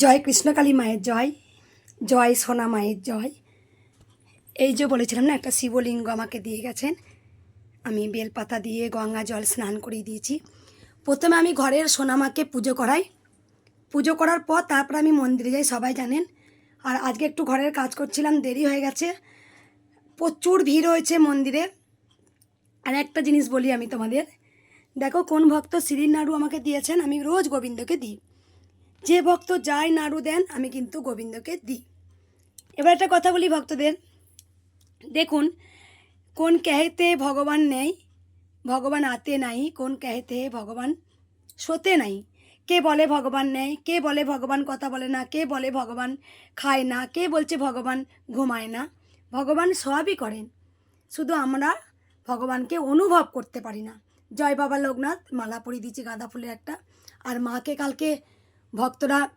জয় কৃষ্ণকালী মায়ের জয় জয় সোনা মায়ের জয়। এই যে বলেছিলাম না, একটা শিবলিঙ্গ আমাকে দিয়ে গেছেন। আমি বেলপাতা দিয়ে গঙ্গা জল স্নান করিয়ে দিয়েছি। প্রথমে আমি ঘরের সোনামাকে পুজো করাই। পুজো করার পর তারপর আমি মন্দিরে যাই, সবাই জানেন। আর আজকে একটু ঘরের কাজ করছিলাম, দেরি হয়ে গেছে। প্রচুর ভিড় হয়েছে মন্দিরে। আর একটা জিনিস বলি আমি তোমাদের। দেখো কোন ভক্ত শ্রীর নাড়ু আমাকে দিয়েছেন, আমি রোজ গোবিন্দকে দিই। যে ভক্ত যায় নাড়ু দেন, আমি কিন্তু গোবিন্দকে দিই। এবার একটা কথা বলি ভক্তদের। দেখুন, কোন কহেতে ভগবান নেই, ভগবান আতে নাই, কোন কহেতে ভগবান শোতে নাই। কে বলে ভগবান নেই, কে বলে ভগবান কথা বলে না, কে বলে ভগবান খায় না, কে বলছে ভগবান ঘুমায় না, ভগবান সবই করেন। শুধু আমরা ভগবানকে অনুভব করতে পারি না। জয় বাবা লোকনাথ, মালা পরিয়ে দিচ্ছি গাঁদা ফুলের একটা। আর মাকে কালকে ভক্তরা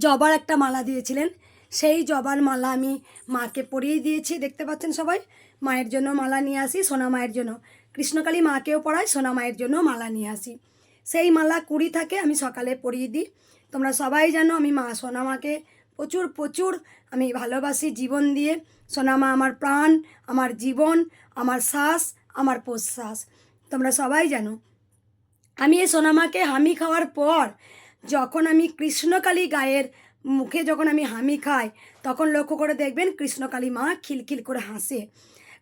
জবার একটা মালা দিয়েছিলেন। সেই জবার মালা আমি মাকে পরিয়ে দিয়েছি, দেখতে পাচ্ছেন সবাই? মায়ের জন্য মালা নিয়ে আসি, সোনা মায়ের জন্য। কৃষ্ণকালী মাকেও পড়াই সোনা মায়ের জন্য মালা নিয়ে আসি। সেই মালা কুড়ি থাকে, আমি সকালে পরিয়ে দিই। তোমরা সবাই জানো, আমি মা সোনা মাকে প্রচুর প্রচুর আমি ভালোবাসি জীবন দিয়ে। সোনা মা আমার প্রাণ, আমার জীবন, আমার শ্বাস, আমার প্রশ্বাস। তোমরা সবাই জানো। আমি এই সোনামাকে হামি খাওয়ার পর যখন আমি কৃষ্ণকালী গায়ের মুখে যখন আমি হামি খাই, তখন লক্ষ্য করে দেখবেন কৃষ্ণকালী মা খিলখিল করে হাসে।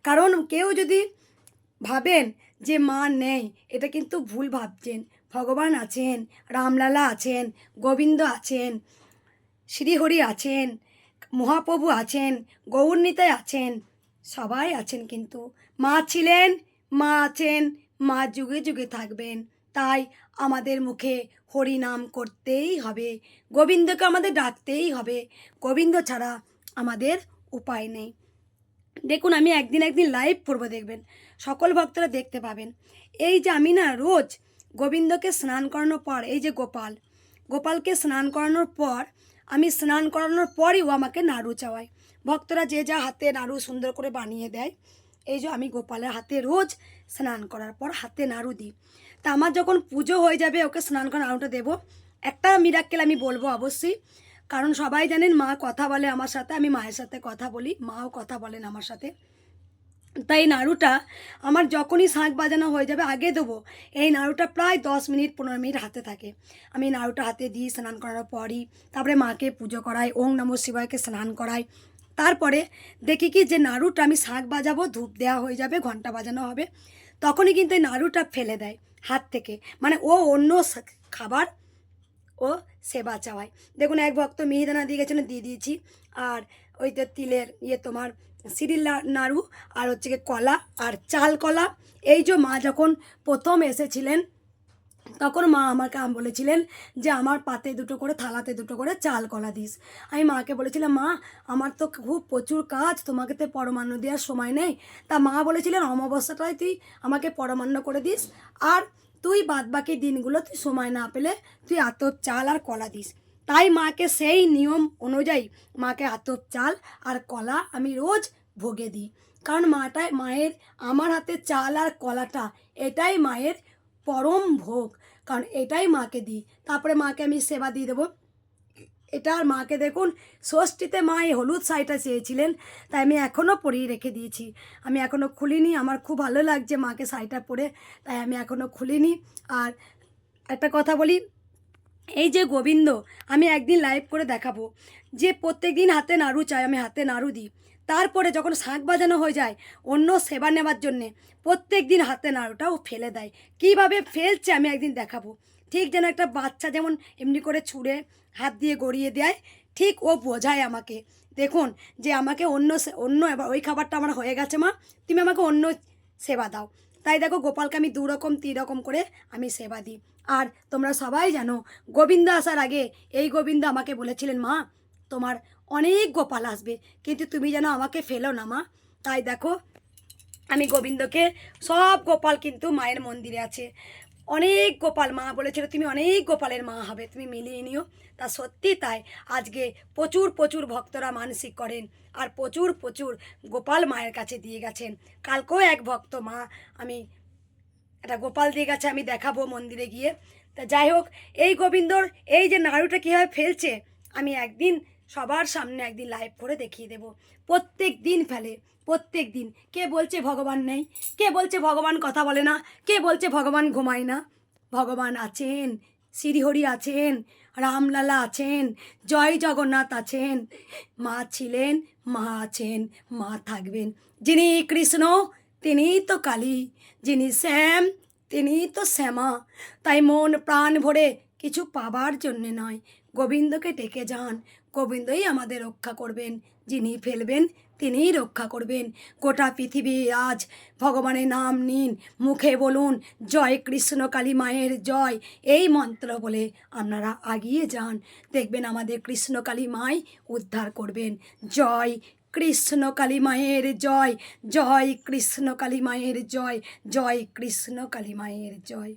কারণ কেউ যদি ভাবেন যে মা নেই, এটা কিন্তু ভুল ভাবছেন। ভগবান আছেন, রামলালা আছেন, গোবিন্দ আছেন, শ্রীহরি আছেন, মহাপ্রভু আছেন গৌরনীতায় আছেন, সবাই আছেন কিন্তু। মা ছিলেন, মা আছেন, মা যুগে যুগে থাকবেন। তাই আমাদের মুখে হরি নাম করতেই হবে। গোবিন্দকে আমাদের ডাকতেই হবে। গোবিন্দ ছাড়া আমাদের উপায় নেই। দেখুন, আমি একদিন একদিন লাইভ করব, দেখবেন। সকল ভক্তরা দেখতে পাবেন। এই যে আমি না রোজ গোবিন্দকে স্নান করানোর পর, এই যে গোপাল, গোপালকে স্নান করানোর পর, আমি স্নান করানোর পরই ও আমাকে নাড়ু চাওয়ায়। ভক্তরা যে যা হাতে নাড়ু সুন্দর করে বানিয়ে দেয়, এই যে আমি গোপালের হাতে রোজ স্নান করার পর হাতে নাড়ু দিই। তা আমার যখন পুজো হয়ে যাবে, ওকে স্নান করা নাড়ুটা দেবো। একটা মিরাক্কেল আমি বলব অবশ্যই। কারণ সবাই জানেন, মা কথা বলে আমার সাথে, আমি মায়ের সাথে কথা বলি, মাও কথা বলেন আমার সাথে। তাই নাড়ুটা আমার যখনই শাঁখ বাজানো হয়ে যাবে, আগে দেবো। এই নাড়ুটা প্রায় দশ মিনিট, পনেরো মিনিট হাতে থাকে। আমি নাড়ুটা হাতে দিই, স্নান করার পরই। তারপরে মাকে পুজো করাই, ওং নম শিবায়কে স্নান করাই। তারপরে দেখি কি, যে নাড়ুটা আমি শাঁখ বাজাবো, ধূপ দেওয়া হয়ে যাবে, ঘণ্টা বাজানো হবে। তখনই কিন্তু এই নাড়ুটা ফেলে দেয় হাত থেকে। মানে ও অন্য খাবার ও সেবা চাওয়ায়। দেখুন, এক ভক্ত মিহিদানা দিয়ে গেছেন, দিয়ে দিয়েছি। আর ওই তো তিলের ইয়ে তোমার সিরিল নাড়ু, আর হচ্ছে কলা, আর চাল কলা। এই যে মা যখন প্রথম এসেছিলেন তখন মা আমাকে আম বলেছিলেন যে, আমার পাতে দুটো করে, থালাতে দুটো করে চাল কলা দিস। আমি মাকে বলেছিলাম, মা, আমার তো খুব প্রচুর কাজ, তোমাকে তো পরমান্ন দেওয়ার সময় নেই। তা মা বলেছিলেন, অমাবস্যাটায় তুই আমাকে পরমান্ন করে দিস, আর তুই বাদবাকি দিনগুলো তুই সময় না পেলে তুই আতপ চাল আর কলা দিস। তাই মাকে সেই নিয়ম অনুযায়ী মাকে আতপ চাল আর কলা আমি রোজ ভোগে দিই। কারণ মাটায়, মায়ের, আমার হাতে চাল আর কলাটা, এটাই মায়ের পরম ভোগ। কারণ এটাই মাকে দিই। তারপরে মাকে আমি সেবা দিয়ে দেবো। এটা আর মাকে দেখুন, ষষ্ঠীতে মা এই হলুদ শাড়িটা চেয়েছিলেন, তাই আমি এখনও পরিয়ে রেখে দিয়েছি। আমি এখনও খুলিনি, আমার খুব ভালো লাগছে মাকে শাড়িটা পরে, তাই আমি এখনও খুলিনি। আর একটা কথা বলি, এই যে গোবিন্দ, আমি একদিন লাইভ করে দেখাবো। যে প্রত্যেক দিন হাতে নাড়ু চাই, আমি হাতে নাড়ু দিই। তারপরে যখন শাঁখ বাজানো হয়ে যায় অন্য সেবা নেওয়ার জন্যে, প্রত্যেক দিন হাতে নাড়ুটা ও ফেলে দেয়। কীভাবে ফেলছে আমি একদিন দেখাবো। ঠিক যেন একটা বাচ্চা যেমন এমনি করে ছুঁড়ে হাত দিয়ে গড়িয়ে দেয়, ঠিক ও বোঝায় আমাকে। দেখুন যে আমাকে অন্য অন্য এবার ওই খাবারটা আমার হয়ে গেছে মা, তুমি আমাকে অন্য সেবা দাও। তাই দেখো গোপালকে আমি দু রকম তিন রকম করে আমি সেবা দিই। আর তোমরা সবাই জানো, গোবিন্দ আসার আগে এই গোবিন্দ আমাকে বলেছিলেন, মা তোমার অনেক গোপাল আসবে। কিন্তু তুমি যেন আমাকে ফেলো না, মা। তাই দেখো, আমি গোবিন্দকে সব গোপাল কিন্তু মায়ের মন্দিরে আছে। অনেক গোপাল মা বলেছিল, তুমি অনেক গোপালের মা হবে, তুমি মিলিয়ে নিও। তা সত্যি তাই, আজকে প্রচুর প্রচুর ভক্তরা মানসিক করেন আর প্রচুর প্রচুর গোপাল মায়ের কাছে দিয়ে গেছেন। কালকেও এক ভক্ত মা, আমি একটা গোপাল দিয়ে গেছে, আমি দেখাবো মন্দিরে গিয়ে। তা যাই হোক, এই গোবিন্দর এই যে নাড়ুটা কীভাবে ফেলছে, আমি একদিন সবার সামনে একদিন লাইভ করে দেখিয়ে দেব। প্রত্যেক দিন ফেলে, প্রত্যেক দিন। কে বলছে ভগবান নেই? কে বলছে ভগবান কথা বলে না? কে বলছে ভগবান ঘুমায় না? ভগবান আছেন, শ্রীহরি আছেন, রামলালা আছেন, জয় জগন্নাথ আছেন, মা ছিলেন, মা আছেন, মা থাকবেন। যিনি কৃষ্ণ তিনিই তো কালী, যিনি শ্যাম তিনিই তো শ্যামা। তাই মন প্রাণ ভরে কিছু পাবার জন্যে নয়। গোবিন্দকে ডেকে যান গোবিন্দই আমাদের রক্ষা করবেন, যিনি ফেলবেন তিনিই রক্ষা করবেন। গোটা পৃথিবী আজ ভগবানের নাম নিন, মুখে বলুন, জয় কৃষ্ণ কালী মায়ের জয়। এই মন্ত্র বলে আপনারা আগিয়ে যান। দেখবেন আমাদের কৃষ্ণ কালী মাই উদ্ধার করবেন। জয় কৃষ্ণ কালী মায়ের জয় জয় কৃষ্ণ কালী মায়ের জয় জয় কৃষ্ণ কালী মায়ের জয়।